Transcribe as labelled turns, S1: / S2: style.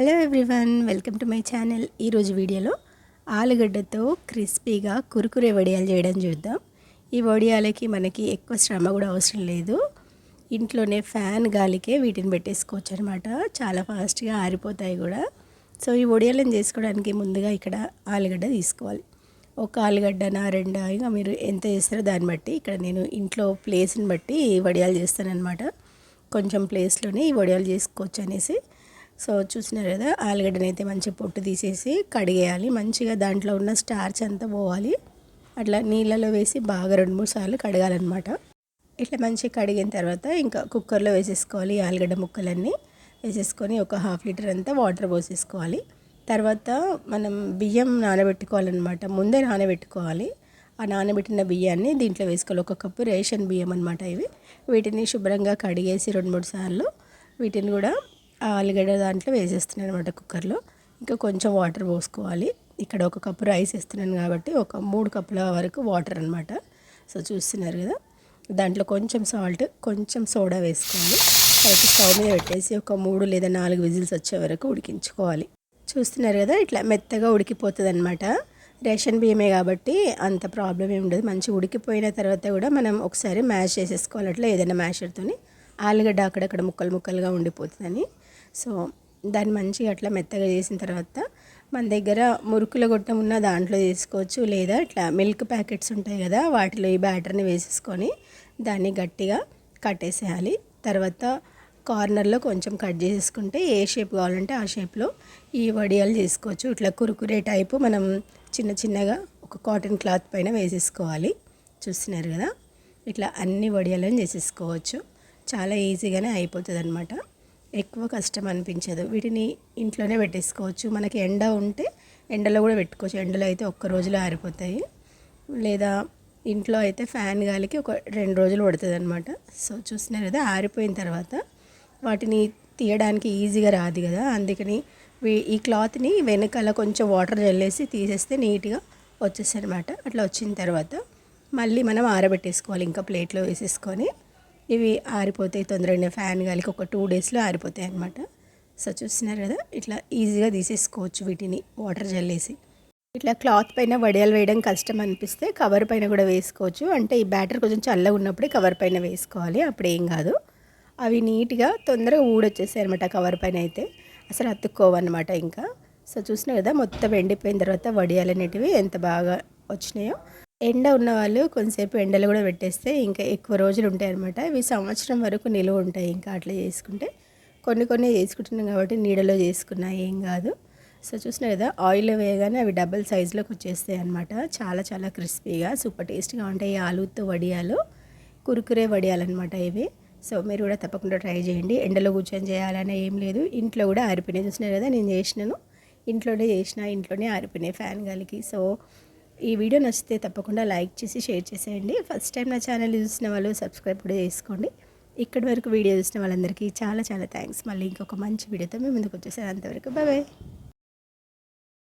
S1: Hello everyone welcome to my channel ఈరోజు వీడియోలో ఆలుగడ్డతో క్రిస్పీగా కురుకురే వడియాలు చేయడం చూద్దాం. ఈ వడియాలకి మనకి ఎక్కువ శ్రమ కూడా అవసరం లేదు. ఇంట్లోనే ఫ్యాన్ గాలికే వీటిని పెట్టేసుకోవచ్చు అనమాట చాలా ఫాస్ట్గా ఆరిపోతాయి కూడా. సో ఈ వడియాలను చేసుకోవడానికి ముందుగా ఇక్కడ ఆలుగడ్డ తీసుకోవాలి. ఒక ఆలుగడ్డన రెండా ఇంకా మీరు ఎంత చేస్తారో దాన్ని బట్టి ఇక్కడ నేను ఇంట్లో ప్లేస్ని బట్టి వడియాలు చేస్తానన్నమాట. కొంచెం ప్లేస్లోనే ఈ వడియాలు చేసుకోవచ్చు అనేసి. సో చూసినారు కదా ఆలుగడ్డని అయితే మంచిగా పొట్టు తీసేసి కడిగేయాలి. మంచిగా దాంట్లో ఉన్న స్టార్చ్ అంతా పోవాలి. అట్లా నీళ్ళలో వేసి బాగా రెండు మూడు సార్లు కడగాలన్నమాట. ఇట్లా మంచిగా కడిగిన తర్వాత ఇంకా కుక్కర్లో వేసేసుకోవాలి ఆలుగడ్డ ముక్కలన్నీ. వేసేసుకొని ఒక హాఫ్ లీటర్ అంతా వాటర్ పోసేసుకోవాలి. తర్వాత మనం బియ్యం నానబెట్టుకోవాలన్నమాట. ముందే నానబెట్టుకోవాలి. ఆ నానబెట్టిన బియ్యాన్ని దీంట్లో వేసుకోవాలి. ఒక కప్పు రేషన్ బియ్యం అనమాట ఇవి. వీటిని శుభ్రంగా కడిగేసి రెండు మూడు సార్లు వీటిని కూడా ఆలుగడ్డ దాంట్లో వేసేస్తున్నాను అనమాట కుక్కర్లో. ఇంకా కొంచెం వాటర్ పోసుకోవాలి. ఇక్కడ ఒక కప్పు రైస్ వేస్తున్నాను కాబట్టి ఒక మూడు కప్పుల వరకు వాటర్ అనమాట సో చూస్తున్నారు కదా. దాంట్లో కొంచెం సాల్ట్ కొంచెం సోడా వేసుకోవాలి. తర్వాత స్టవ్ మీద పెట్టేసి ఒక మూడు లేదా నాలుగు విజిల్స్ వచ్చే వరకు ఉడికించుకోవాలి. చూస్తున్నారు కదా ఇట్లా మెత్తగా ఉడికిపోతుంది అనమాట రేషన్ బియ్యమే కాబట్టి అంత ప్రాబ్లం ఏమి ఉండదు. మంచిగా ఉడికిపోయిన తర్వాత కూడా మనం ఒకసారి మ్యాష్ చేసేసుకోవాలి. అట్లా ఏదైనా మ్యాషర్తోని. ఆలుగడ్డ అక్కడక్కడ ముక్కలు ముక్కలుగా ఉండిపోతుందని. సో దాన్ని మంచిగా అట్లా మెత్తగా చేసిన తర్వాత మన దగ్గర మురుకుల గొట్టం ఉన్న దాంట్లో చేసుకోవచ్చు లేదా ఇట్లా మిల్క్ ప్యాకెట్స్ ఉంటాయి కదా వాటిలో ఈ బ్యాటర్ని వేసేసుకొని దాన్ని గట్టిగా కట్టేసేయాలి తర్వాత కార్నర్లో కొంచెం కట్ చేసేసుకుంటే ఏ షేప్ కావాలంటే ఆ షేప్లో ఈ వడియాలు చేసుకోవచ్చు. ఇట్లా కురుకురే టైపు మనం చిన్న చిన్నగా ఒక కాటన్ క్లాత్ పైన వేసేసుకోవాలి. చూస్తున్నారు కదా? ఇట్లా అన్ని వడియాలను చేసేసుకోవచ్చు. చాలా ఈజీగానే అయిపోతుంది అనమాట ఎక్కువ కష్టం అనిపించదు. వీటిని ఇంట్లోనే పెట్టేసుకోవచ్చు. మనకి ఎండ ఉంటే ఎండలో కూడా పెట్టుకోవచ్చు. ఎండలో అయితే ఒక్క రోజులో ఆరిపోతాయి. లేదా ఇంట్లో అయితే ఫ్యాన్ గాలికి ఒక రెండు రోజులు పడుతుంది అనమాట సో చూసినారు కదా ఆరిపోయిన తర్వాత వాటిని తీయడానికి ఈజీగా రాదు కదా. అందుకని ఈ క్లాత్ని వెనకాల కొంచెం వాటర్ చల్లేసి తీసేస్తే నీట్గా వచ్చేస్తాయి అనమాట అట్లా వచ్చిన తర్వాత మళ్ళీ మనం ఆరబెట్టేసుకోవాలి. ఇంకా ప్లేట్లో వేసేసుకొని ఇవి ఆరిపోతాయి తొందరగా ఫ్యాన్ గాలికి ఒక టూ డేస్లో ఆరిపోతాయి అనమాట సో చూస్తున్నారు కదా ఇట్లా ఈజీగా తీసేసుకోవచ్చు వీటిని వాటర్ జల్లేసి. ఇట్లా క్లాత్ పైన వడియాలు వేయడం కష్టం అనిపిస్తే కవర్ పైన కూడా వేసుకోవచ్చు. అంటే ఈ బ్యాటర్ కొంచెం చల్లగా ఉన్నప్పుడే కవర్ పైన వేసుకోవాలి అప్పుడు ఏం కాదు. అవి నీట్గా తొందరగా ఊడొచ్చేసాయి అనమాట కవర్ పైన అయితే. అసలు అతుక్కోవన్నమాట ఇంకా. సో చూసినా కదా మొత్తం ఎండిపోయిన తర్వాత వడియాలు అనేటివి ఎంత బాగా వచ్చినాయో. ఎండ ఉన్నవాళ్ళు కొంతసేపు కూడా పెట్టేస్తే ఇంకా ఎక్కువ రోజులు ఉంటాయి అనమాట ఇవి సంవత్సరం వరకు నిలువ ఉంటాయి ఇంకా అట్లా చేసుకుంటే. కొన్ని కొన్ని చేసుకుంటున్నాం కాబట్టి నీడలో చేసుకున్నా ఏం కాదు. సో చూసినా కదా ఆయిల్ వేయగానే అవి డబల్ సైజులోకి వచ్చేస్తాయి అనమాట చాలా చాలా క్రిస్పీగా సూపర్ టేస్ట్గా ఉంటాయి ఆలుతో వడియాలు కురుకురే వడియాలన్నమాట ఇవి. సో మీరు కూడా తప్పకుండా ట్రై చేయండి. ఎండలో కూర్చొని చేయాలనే ఏం లేదు. ఇంట్లో కూడా ఆరిపోయినాయి. చూసినారు కదా నేను చేసినాను. ఇంట్లోనే చేసిన ఇంట్లోనే ఆరిపోయినాయి ఫ్యాన్ గాలికి. సో ఈ వీడియో నచ్చితే తప్పకుండా లైక్ చేసి షేర్ చేసేయండి. ఫస్ట్ టైం నా ఛానల్ చూసిన వాళ్ళు సబ్స్క్రైబ్ కూడా చేసుకోండి. ఇక్కడి వరకు వీడియో చూసిన వాళ్ళందరికీ చాలా చాలా థ్యాంక్స్. మళ్ళీ ఇంకొక మంచి వీడియోతో మేము ముందుకు వచ్చేసాను. అంతవరకు బాయ్